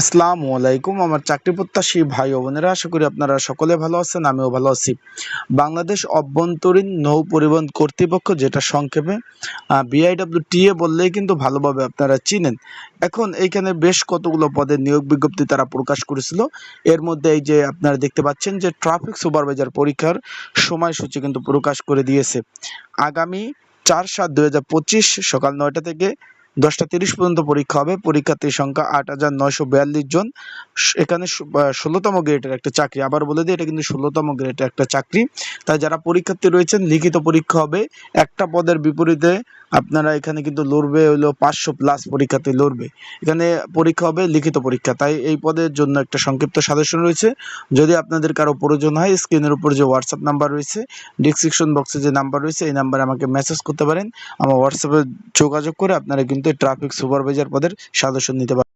আসসালামু আলাইকুম, আমার চাকরি প্রত্যাশী ভাই ও বোনেরা, আশা করি আপনারা সকলে ভালো আছেন, আমিও ভালো আছি। বাংলাদেশ অভ্যন্তরীণ নৌ পরিবহন কর্তৃপক্ষ যেটা সংক্ষেপে বিআইডব্লিউ বললেই কিন্তু ভালোভাবে আপনারা চিনেন। এখন এইখানে বেশ কতগুলো পদের নিয়োগ বিজ্ঞপ্তি তারা প্রকাশ করেছিল। এর মধ্যে এই যে আপনারা দেখতে পাচ্ছেন যে ট্রাফিক সুপারভাইজার পরীক্ষার সময়সূচি কিন্তু প্রকাশ করে দিয়েছে। আগামী চার সাত দু সকাল নয়টা থেকে দশটা তিরিশ পর্যন্ত পরীক্ষা হবে। পরীক্ষার্থীর সংখ্যা আট হাজার নয়শো বিয়াল্লিশ জন। এখানে ষোলোতম গ্রেডের একটা চাকরি। আবার বলে দিই, এটা কিন্তু ষোলোতম গ্রেডের একটা চাকরি। তাই যারা পরীক্ষার্থী রয়েছেন, লিখিত পরীক্ষা হবে। একটা পদের বিপরীতে আপনারা এখানে কিন্তু লড়বে হলো পাঁচশো প্লাস পরীক্ষার্থী লড়বে। এখানে পরীক্ষা হবে লিখিত পরীক্ষা। তাই এই পদের জন্য একটা সংক্ষিপ্ত সাজেশন রয়েছে। যদি আপনাদের কারও প্রয়োজন হয়, স্ক্রিনের উপর যে হোয়াটসঅ্যাপ নাম্বার রয়েছে ডিসক্রিপশন বক্সে যে নাম্বার রয়েছে, এই নাম্বারে আমাকে মেসেজ করতে পারেন। আমার হোয়াটসঅ্যাপে যোগাযোগ করে আপনারা কিন্তু ট্রাফিক সুপারভাইজার পদের সাজেশন নিতে পারেন